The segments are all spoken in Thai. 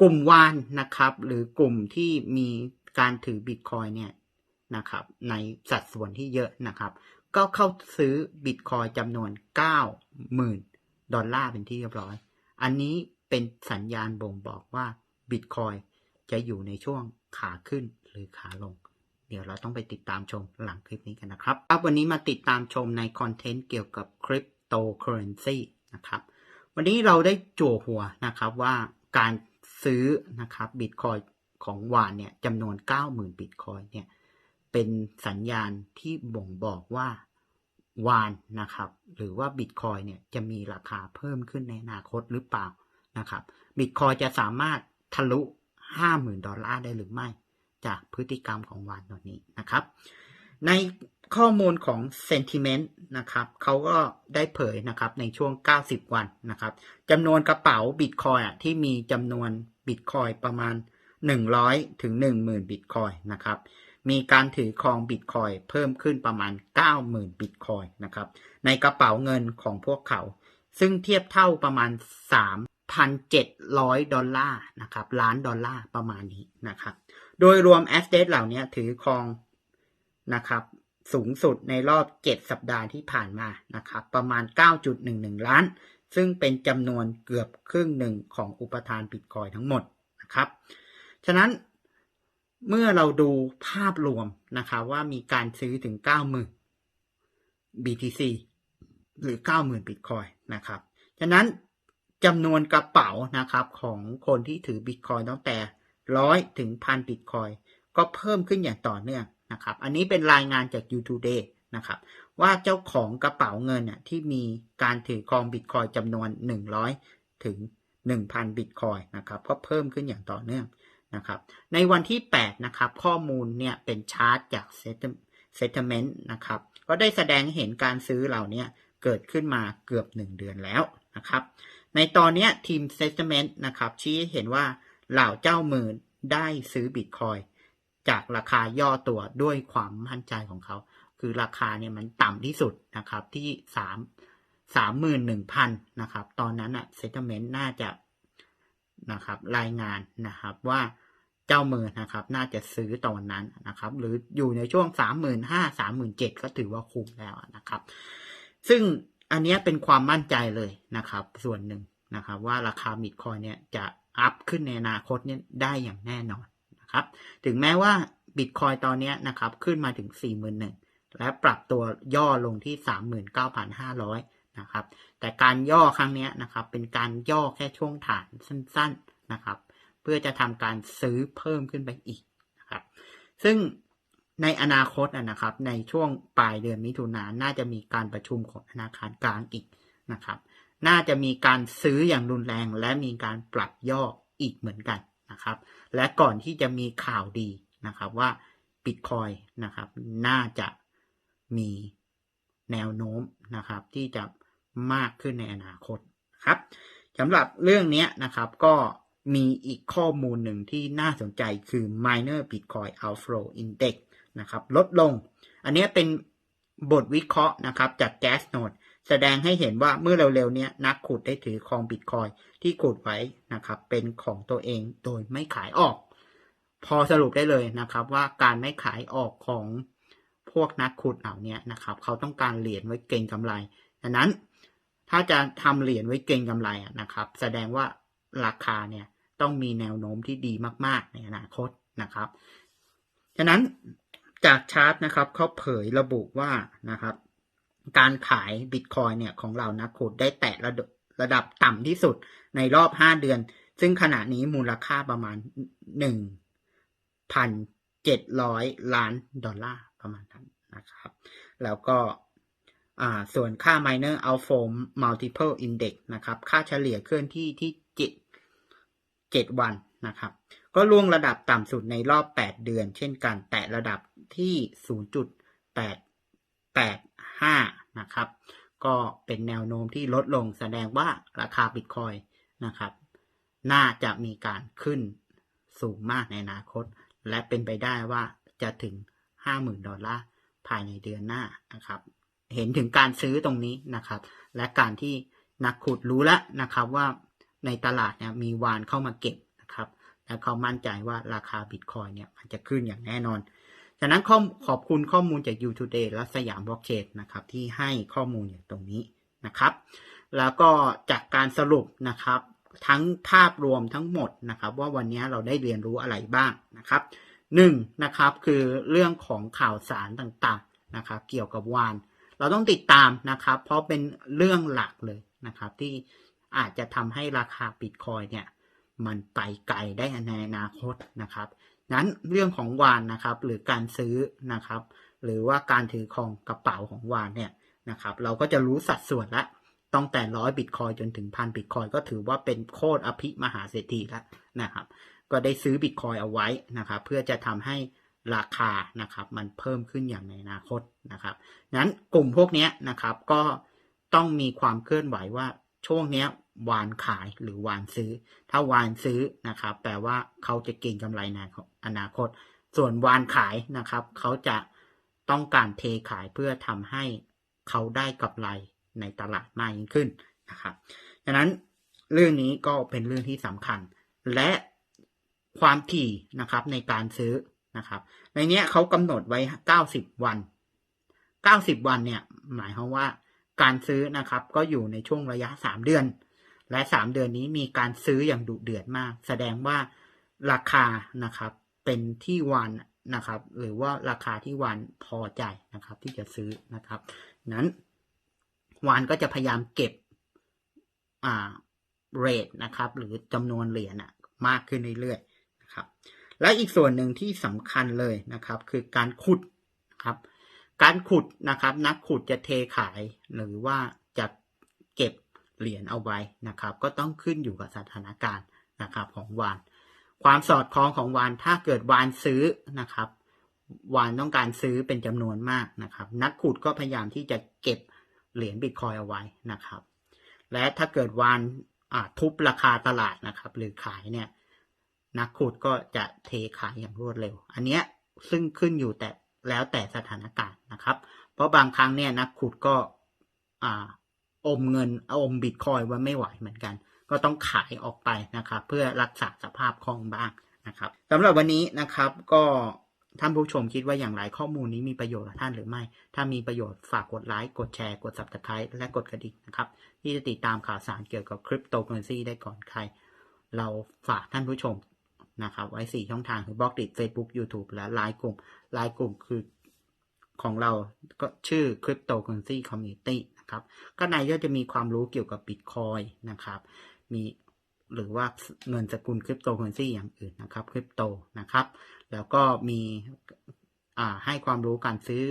กลุ่มวานนะครับ หรือกลุ่มที่มีการถือบิตคอยเนี่ยนะครับ ในสัดส่วนที่เยอะนะครับ ก็เข้าซื้อบิตคอยจำนวน 90,000 ดอลลาร์เป็นที่เรียบร้อย อันนี้เป็นสัญญาณบ่งบอกว่าบิตคอยจะอยู่ในช่วงขาขึ้นหรือขาลง เดี๋ยวเราต้องไปติดตามชมหลังคลิปนี้กันนะครับครับวันนี้มาติดตามชมในคอนเทนต์เกี่ยวกับคริปโตเคอเรนซีนะครับ วันนี้เราได้จั่วหัวนะครับว่าการ ซื้อนะครับบิตคอยของวานเนี่ยจำนวน 90,000บิตคอยเนี่ยเป็นสัญญาณที่บ่งบอกว่าวานนะครับหรือว่าบิตคอยเนี่ยจะมีราคาเพิ่มขึ้นในอนาคตหรือเปล่านะครับบิตคอยจะสามารถทะลุ 50,000 ดอลลาร์ได้หรือไม่ จากพฤติกรรมของวานตัวนี้นะครับ ใน ข้อมูลของ Sentiment นะครับเขาก็ได้เผยนะครับในช่วง 90 วันนะครับจำนวนกระเป๋าบิตคอยที่มีจำนวนบิตคอยประมาณ 100 ถึง 10,000บิตคอยนะครับมีการถือครองบิตคอยเพิ่มขึ้นประมาณ 90,000บิตคอยนะครับในกระเป๋าเงินของพวกเขา ซึ่งเทียบเท่าประมาณ 3,700 ดอลลาร์นะครับล้านดอลลาร์ประมาณนี้นะครับโดยรวมแอสเ t เหล่านี้ถือครองนะครับ สูงสุดในรอบ 7 สัปดาห์ที่ผ่านมานะครับประมาณ 9.11 ล้าน ซึ่งเป็นจำนวนเกือบครึ่งหนึ่งของอุปทานบิตคอยทั้งหมดนะครับ ฉะนั้นเมื่อเราดูภาพรวมนะครับว่ามีการซื้อถึง 90,000 BTC หรือ 90,000 บิตคอยนะครับ ฉะนั้นจำนวนกระเป๋านะครับของคนที่ถือบิตคอยตั้งแต่ร้อยถึงพันบิตคอยก็เพิ่มขึ้นอย่างต่อเนื่อง นะครับ อันนี้เป็นรายงานจาก YouTube Day นะครับ ว่าเจ้าของกระเป๋าเงินน่ยที่มีการถือครองบิตคอยจำนวน 100 ถึง 1,000 บิตคอยนะครับ ก็เพิ่มขึ้นอย่างต่อเนื่องนะครับ ในวันที่ 8 นะครับ ข้อมูลเนี่ยเป็นชาร์ตจาก Settlement นะครับ ก็ได้แสดงเห็นการซื้อเหล่านี้เกิดขึ้นมาเกือบ 1 เดือนแล้วนะครับ ในตอนนี้ทีม Settlement นะครับชี้เห็นว่าเหล่าเจ้ามือได้ซื้อบิตคอย จากราคาย่อตัวด้วยความมั่นใจของเขา คือราคาเนี่ยมันต่ำที่สุดนะครับที่สามสามหมื่นหนึ่งพันนะครับ ตอนนั้นอะเซตเมนต์น่าจะนะครับ รายงานนะครับว่าเจ้ามือนะครับ น่าจะซื้อตอนนั้นนะครับ หรืออยู่ในช่วงสามหมื่นห้าสามหมื่นเจ็ดก็ถือว่าคุ้มแล้วนะครับ ซึ่งอันนี้เป็นความมั่นใจเลยนะครับ ส่วนหนึ่งนะครับ ว่าราคาบิตคอยเนี่ยจะอัพขึ้นในอนาคตเนี่ยได้อย่างแน่นอน นะครับ ถึงแม้ว่าบิตคอยตอนนี้นะครับขึ้นมาถึง 4 1 0 0 0 และปรับตัวย่อลงที่ 39,500 นะครับ แต่การย่อครั้งนี้นะครับ เป็นการย่อแค่ช่วงฐานสั้น ๆนะครับ เพื่อจะทำการซื้อเพิ่มขึ้นไปอีกนะครับ ซึ่งในอนาคตนะครับ ในช่วงปลายเดือนมิถุนายนน่าจะมีการประชุมของธนาคารกลางอีกนะครับ น่าจะมีการซื้ออย่างรุนแรงและมีการปรับย่ออีกเหมือนกัน นะครับ และก่อนที่จะมีข่าวดีนะครับว่าบิตคอยนะครับ น่าจะมีแนวโน้มนะครับ ที่จะมากขึ้นในอนาคตครับสำหรับเรื่องนี้นะครับก็มีอีกข้อมูลหนึ่งที่น่าสนใจคือ miner bitcoin outflow index นะครับ ลดลง อันนี้เป็นบทวิเคราะห์นะครับจาก Gas Node แสดงให้เห็นว่าเมื่อเร็วๆนี้นักขุดได้ถือครองบิตคอยที่ขุดไว้นะครับ เป็นของตัวเองโดยไม่ขายออก พอสรุปได้เลยนะครับ ว่าการไม่ขายออกของพวกนักขุดเหล่านี้นะครับ เขาต้องการเหรียญไว้เก็งกำไรดังนั้นถ้าจะทำเหรียญไว้เก็งกำไรนะครับ แสดงว่าราคาเนี่ยต้องมีแนวโน้มที่ดีมากๆ ในอนาคตนะครับฉะนั้นจากชาร์ตนะครับเขาเผยระบุว่านะครับ การขายบิตคอยเนี่ยของเรานักขุดได้แตะระดับระดับต่ำที่สุดในรอบ 5 เดือน ซึ่งขณะนี้มูลค่าประมาณ 1,700 ล้านดอลลาร์ประมาณนั้นนะครับ แล้วก็ส่วนค่า minor outflow multiple index นะครับ ค่าเฉลี่ยเคลื่อนที่ที่7 7วันนะครับ ก็ล่วงระดับต่ำสุดในรอบ 8 เดือน เช่นกัน แตะระดับที่ 0.885 นะครับ ก็เป็นแนวโน้มที่ลดลงแสดงว่าราคาบิตคอยนะครับ น่าจะมีการขึ้นสูงมากในอนาคต และเป็นไปได้ว่าจะถึง 50,000 ดอลลาร์ภายในเดือนหน้านะครับ เห็นถึงการซื้อตรงนี้นะครับ และการที่นักขุดรู้แล้วนะครับว่าในตลาดเนี่ยมีวานเข้ามาเก็บนะครับ และเขามั่นใจว่าราคาบิตคอยเนี่ยมันจะขึ้นอย่างแน่นอน ฉะนั้นขอขอบคุณข้อมูลจาก u Today และสยามบล็อกเชนนะครับ ที่ให้ข้อมูลอย่างตรงนี้นะครับ แล้วก็จากการสรุปนะครับ ทั้งภาพรวมทั้งหมดนะครับ ว่าวันนี้เราได้เรียนรู้อะไรบ้างนะครับหนึ่งนะครับคือเรื่องของข่าวสารต่างๆนะครับเกี่ยวกับวานเราต้องติดตามนะครับ เพราะเป็นเรื่องหลักเลยนะครับ ที่อาจจะทำให้ราคาบิตคอยเนี่ยมันไปไกลได้ในอนาคตนะครับ นั้นเรื่องของวานนะครับ หรือการซื้อนะครับ หรือว่าการถือครองกระเป๋าของวานเนี่ยนะครับ เราก็จะรู้สัดส่วนละตั้งแต่ร้อยบิตคอยจนถึงพันบิตคอยก็ถือว่าเป็นโคตรอภิมหาเศรษฐีแล้วนะครับ ก็ได้ซื้อบิตคอยเอาไว้นะครับ เพื่อจะทำให้ราคานะครับ มันเพิ่มขึ้นอย่างในอนาคตนะครับนั้นกลุ่มพวกนี้นะครับก็ต้องมีความเคลื่อนไหวว่า ช่วงเนี้ยวานขายหรือวานซื้อ ถ้าวานซื้อนะครับแปลว่าเขาจะเก็งกำไรในอนาคต ส่วนวานขายนะครับ เขาจะต้องการเทขายเพื่อทำให้เขาได้กำไรในตลาดมากยิ่งขึ้นนะครับฉะนั้นเรื่องนี้ก็เป็นเรื่องที่สำคัญ และความถี่นะครับในการซื้อนะครับ ในนี้เขากำหนดไว้ 90 วัน 90 วันเนี่ยหมายความว่า การซื้อนะครับ ก็อยู่ในช่วงระยะ 3 เดือน และ 3 เดือนนี้มีการซื้ออย่างดุเดือดมาก แสดงว่าราคานะครับเป็นที่วานนะครับ หรือว่าราคาที่วานพอใจนะครับ ที่จะซื้อนะครับ นั้นวานก็จะพยายามเก็บอ่าเรทนะครับ หรือจำนวนเหรียญอะมากขึ้นเรื่อยๆนะครับ และอีกส่วนหนึ่งที่สำคัญเลยนะครับ คือการขุดครับ การขุดนะครับ นักขุดจะเทขายหรือว่าจะเก็บเหรียญเอาไว้นะครับ ก็ต้องขึ้นอยู่กับสถานการณ์นะครับของวาน ความสอดคล้องของวานถ้าเกิดวานซื้อนะครับ วานต้องการซื้อเป็นจำนวนมากนะครับ นักขุดก็พยายามที่จะเก็บเหรียญบิตคอยเอาไว้นะครับ และถ้าเกิดวานทุบราคาตลาดนะครับ หรือขายเนี่ยนักขุดก็จะเทขายอย่างรวดเร็ว อันเนี้ยซึ่งขึ้นอยู่แต่ แล้วแต่สถานการณ์นะครับ เพราะบางครั้งเนี่ยนักขุดก็อ่าอมเงินอมบิตคอยไว้ไม่ไหวเหมือนกัน ก็ต้องขายออกไปนะครับ เพื่อรักษาสภาพคล่องบ้างนะครับสำหรับวันนี้นะครับก็ท่านผู้ชมคิดว่าอย่างไรข้อมูลนี้มีประโยชน์กับท่านหรือไม่ ถ้ามีประโยชน์ฝากกดไลค์กดแชร์ กด subscribe และกดกระดิ่งนะครับ ที่จะติดตามข่าวสารเกี่ยวกับคริปโตเคอเรนซีได้ก่อนใคร เราฝากท่านผู้ชม นะครับ ไว้ 4 ช่องทางคือบล็อกดิ Facebook YouTube และไลน์กลุ่มไลน์กลุ่มคือของเราก็ชื่อ Cryptocurrency Community นะครับก็ในก็จะมีความรู้เกี่ยวกับ Bitcoin นะครับ มีหรือว่าเงินสกุลคริปโตเคอเรนซีอย่างอื่นนะครับคริปโตนะครับ แล้วก็มีอ่าให้ความรู้การซื้อ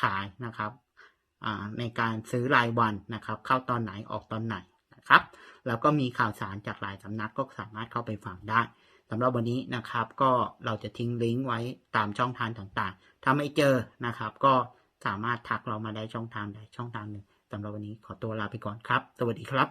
ขายนะครับในการซื้อรายวันนะครับ เข้าตอนไหนออกตอนไหนนะครับ แล้วก็มีข่าวสารจากหลายสำนักก็สามารถเข้าไปฟังได้ สำหรับวันนี้นะครับก็เราจะทิ้งลิงก์ไว้ตามช่องทางต่างๆ ถ้าไม่เจอนะครับ ก็สามารถทักเรามาได้ช่องทางใดช่องทางหนึ่งสำหรับวันนี้ขอตัวลาไปก่อนครับ สวัสดีครับ